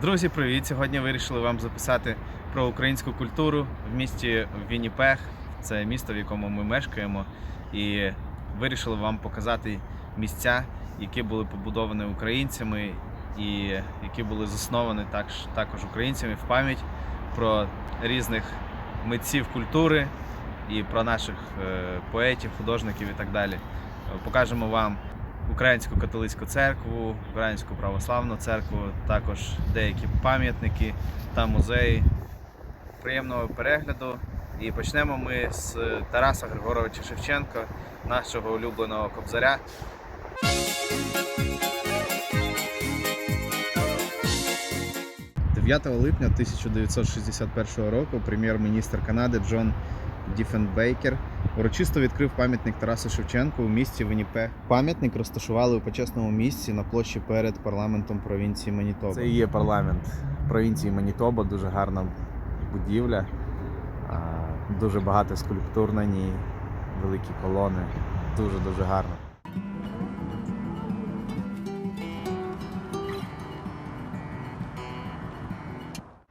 Друзі, привіт! Сьогодні вирішили вам записати про українську культуру в місті Вінніпег. Це місто, в якому ми мешкаємо, і вирішили вам показати місця, які були побудовані українцями і які були засновані також, українцями в пам'ять про різних митців культури і про наших е, поетів, художників і так далі. Покажемо вам Українську католицьку церкву, Українську православну церкву, також деякі пам'ятники та музеї. Приємного перегляду. І почнемо ми з Тараса Григоровича Шевченка, нашого улюбленого кобзаря. – 9 липня 1961 року прем'єр-міністр Канади Джон Діфенбейкер урочисто відкрив пам'ятник Тарасу Шевченку у місті Веніпе. Пам'ятник розташували у почесному місці на площі перед парламентом провінції Манітоба. Це і є парламент провінції Манітоба, дуже гарна будівля, дуже багато скульптур на ній, великі колони. Дуже дуже гарно.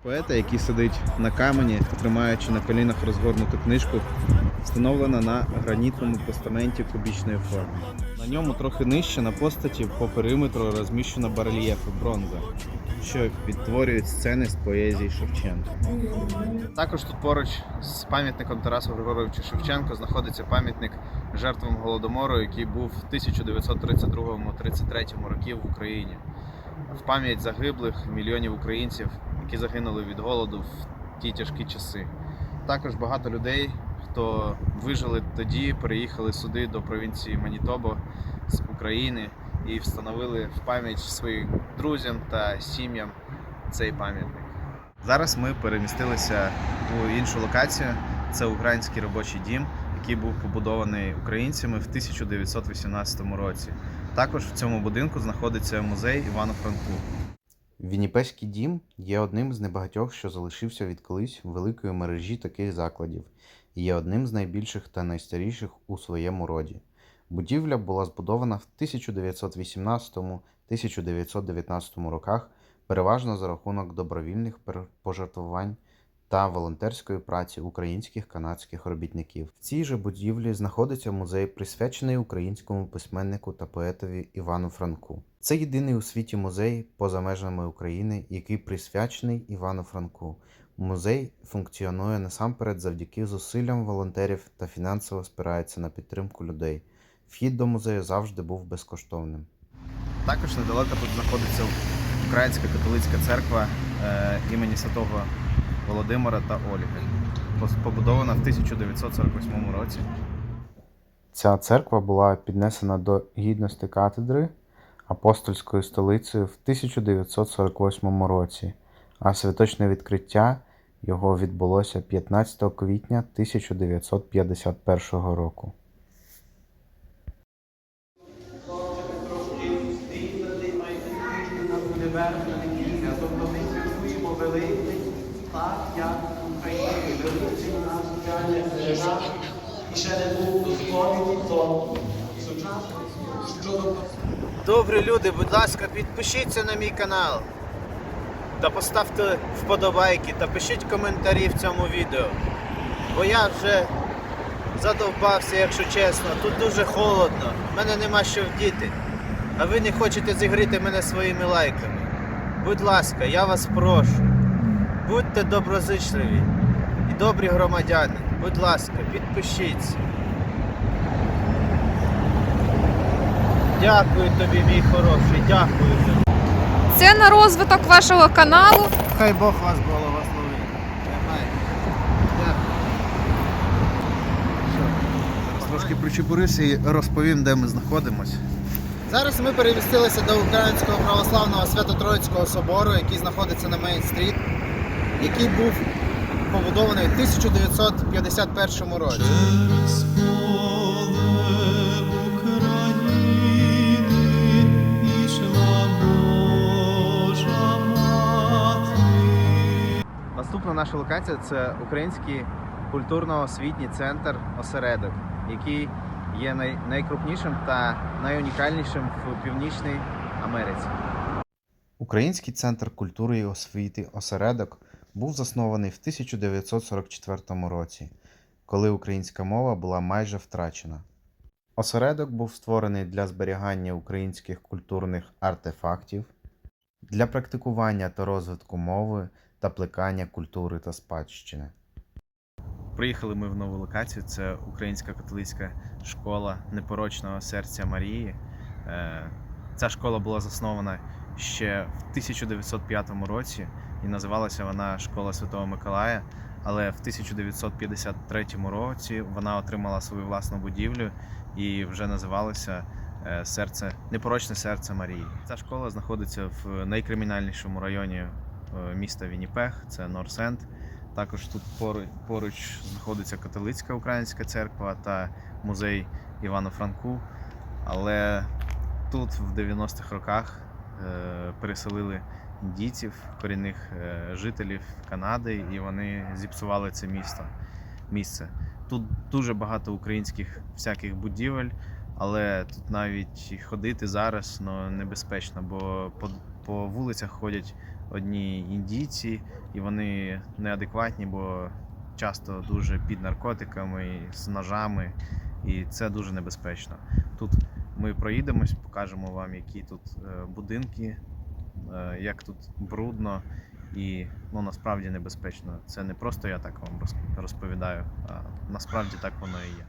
Поета, який сидить на камені, тримаючи на колінах розгорнуту книжку, встановлена на гранітному постаменті кубічної форми. На ньому трохи нижче на постаті по периметру розміщено барельєфи бронза, що відтворюють сцени з поезії Шевченка. Також тут поруч з пам'ятником Тарасу Григоровичу Шевченко знаходиться пам'ятник жертвам голодомору, який був в 1932-33 років в Україні. В пам'ять загиблих мільйонів українців, які загинули від голоду в ті тяжкі часи. Також багато людей, хто вижили тоді, переїхали сюди до провінції Манітобо з України і встановили в пам'ять своїм друзям та сім'ям цей пам'ятник. Зараз ми перемістилися у іншу локацію. Це український робочий дім, який був побудований українцями в 1918 році. Також в цьому будинку знаходиться музей Івану Франку. Вінніпеський дім є одним з небагатьох, що залишився від колись великої мережі таких закладів, і є одним з найбільших та найстаріших у своєму роді. Будівля була збудована в 1918-1919 роках переважно за рахунок добровільних пожертвувань та волонтерської праці українських канадських робітників. В цій же будівлі знаходиться музей, присвячений українському письменнику та поетові Івану Франку. Це єдиний у світі музей поза межами України, який присвячений Івану Франку. Музей функціонує насамперед завдяки зусиллям волонтерів та фінансово спирається на підтримку людей. Вхід до музею завжди був безкоштовним. Також недалеко тут знаходиться Українська католицька церква е, імені Святого Володимира та Ольги, побудована в 1948 році. Ця церква була піднесена до гідності катедри апостольською столицею в 1948 році, а святочне відкриття його відбулося 15 квітня 1951 року. Невернення, тобто ми святкуємо Великдень, так як в Україні Великдень у нас звичайно і ще не був сповіді, то сучасно щодо Добрі люди, будь ласка, підпишіться на мій канал. Та поставте вподобайки та пишіть коментарі в цьому відео. Бо я вже задовбався, якщо чесно. Тут дуже холодно, в мене нема що вдіти. А ви не хочете зігріти мене своїми лайками. Будь ласка, я вас прошу. Будьте доброзичливі і добрі громадяни. Будь ласка, підпишіться. Дякую тобі, мій хороший, дякую тобі. Це на розвиток вашого каналу. Хай Бог вас благословить. Дякую. Трошки причепурився і розповім, де ми знаходимося. Зараз ми перемістилися до Українського православного Свято-Троїцького собору, який знаходиться на Мейн-стріт, який був побудований у 1951 році. Наша локація це Український культурно-освітній центр осередок, який є най- найкрупнішим та найунікальнішим в Північній Америці. Український центр культури і освіти осередок був заснований в 1944 році, коли українська мова була майже втрачена. Осередок був створений для зберігання українських культурних артефактів, для практикування та розвитку мови та плекання культури та спадщини. Приїхали ми в нову локацію. Це Українська католицька школа непорочного серця Марії. Е, Ця школа була заснована ще в 1905 році і називалася вона Школа Святого Миколая. Але в 1953 році вона отримала свою власну будівлю і вже називалася е, серце непорочне серце Марії. Ця школа знаходиться в найкримінальнішому районі міста Вінніпех, це Норсенд. Також тут поруч, знаходиться католицька українська церква та музей Івану Франку. Але тут в 90-х роках е, переселили індійців, корінних е, жителів Канади, і вони зіпсували це місто. Місце. Тут дуже багато українських всяких будівель, але тут навіть ходити зараз ну, небезпечно, бо по, по вулицях ходять одні індійці, і вони неадекватні, бо часто дуже під наркотиками, з ножами, і це дуже небезпечно. Тут ми проїдемось, покажемо вам, які тут е, будинки, е, як тут брудно і ну, насправді небезпечно. Це не просто я так вам роз- розповідаю, а насправді так воно і є.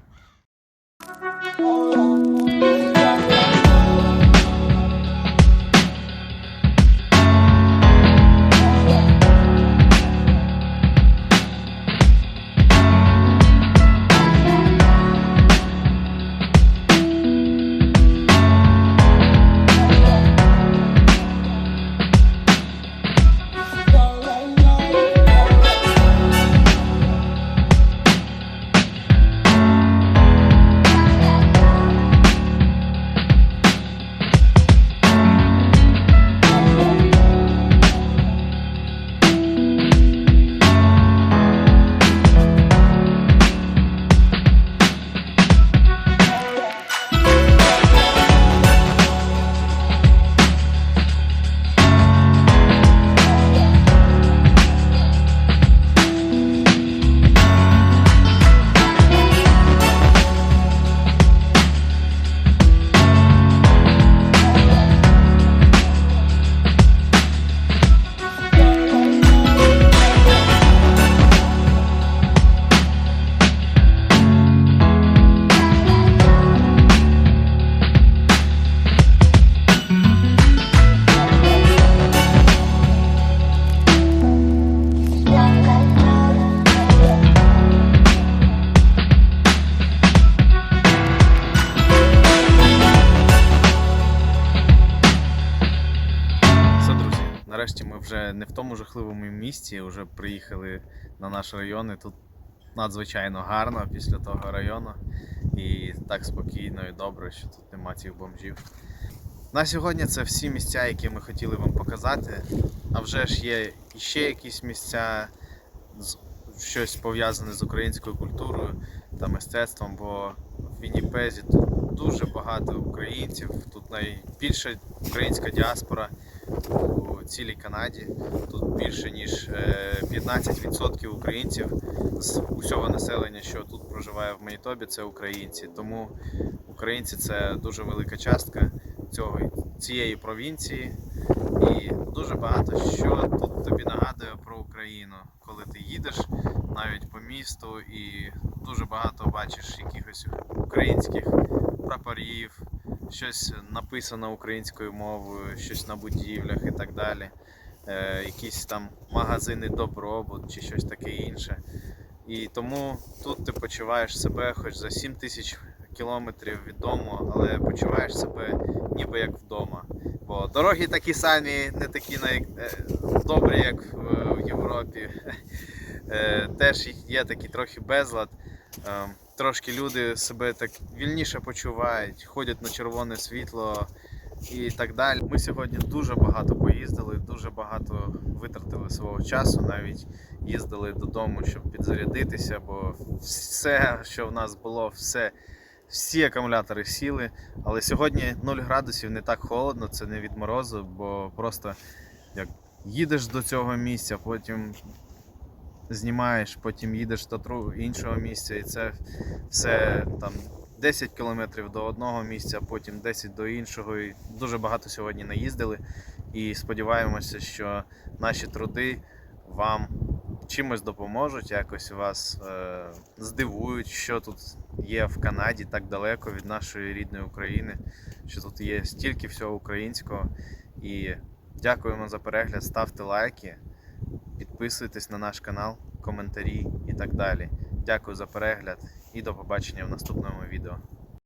Не в тому жахливому місці, вже приїхали на наш район. І тут надзвичайно гарно після того району. І так спокійно і добре, що тут нема цих бомжів. На сьогодні це всі місця, які ми хотіли вам показати. А вже ж є іще якісь місця, щось пов'язане з українською культурою та мистецтвом, бо в Вінніпезі тут дуже багато українців, тут найбільша українська діаспора у цілій Канаді. Тут більше ніж е, 15% українців з усього населення, що тут проживає в Манітобі, це українці. Тому українці це дуже велика частка цього, цієї провінції. І дуже багато що тут тобі нагадує про Україну, коли ти їдеш навіть по місту і дуже багато бачиш якихось українських прапорів, щось написано українською мовою, щось на будівлях і так далі. Е, якісь там магазини добробут чи щось таке інше. І тому тут ти почуваєш себе хоч за 7 тисяч кілометрів від дому, але почуваєш себе ніби як вдома. Бо дороги такі самі, не такі е, добрі, як в, Європі. Е, Теж є такий трохи безлад. Трошки люди себе так вільніше почувають, ходять на червоне світло і так далі. Ми сьогодні дуже багато поїздили, дуже багато витратили свого часу, навіть їздили додому, щоб підзарядитися, бо все, що в нас було, все всі акумулятори сіли. Але сьогодні 0 градусів не так холодно, це не від морозу, бо просто як їдеш до цього місця, потім знімаєш, потім їдеш до іншого місця, і це все там 10 кілометрів до одного місця, потім 10 до іншого. І дуже багато сьогодні наїздили. І сподіваємося, що наші труди вам чимось допоможуть, якось вас е, здивують, що тут є в Канаді так далеко від нашої рідної України, що тут є стільки всього українського. І дякуємо за перегляд, ставте лайки, підписуйтесь на наш канал, коментарі і так далі. Дякую за перегляд і до побачення в наступному відео.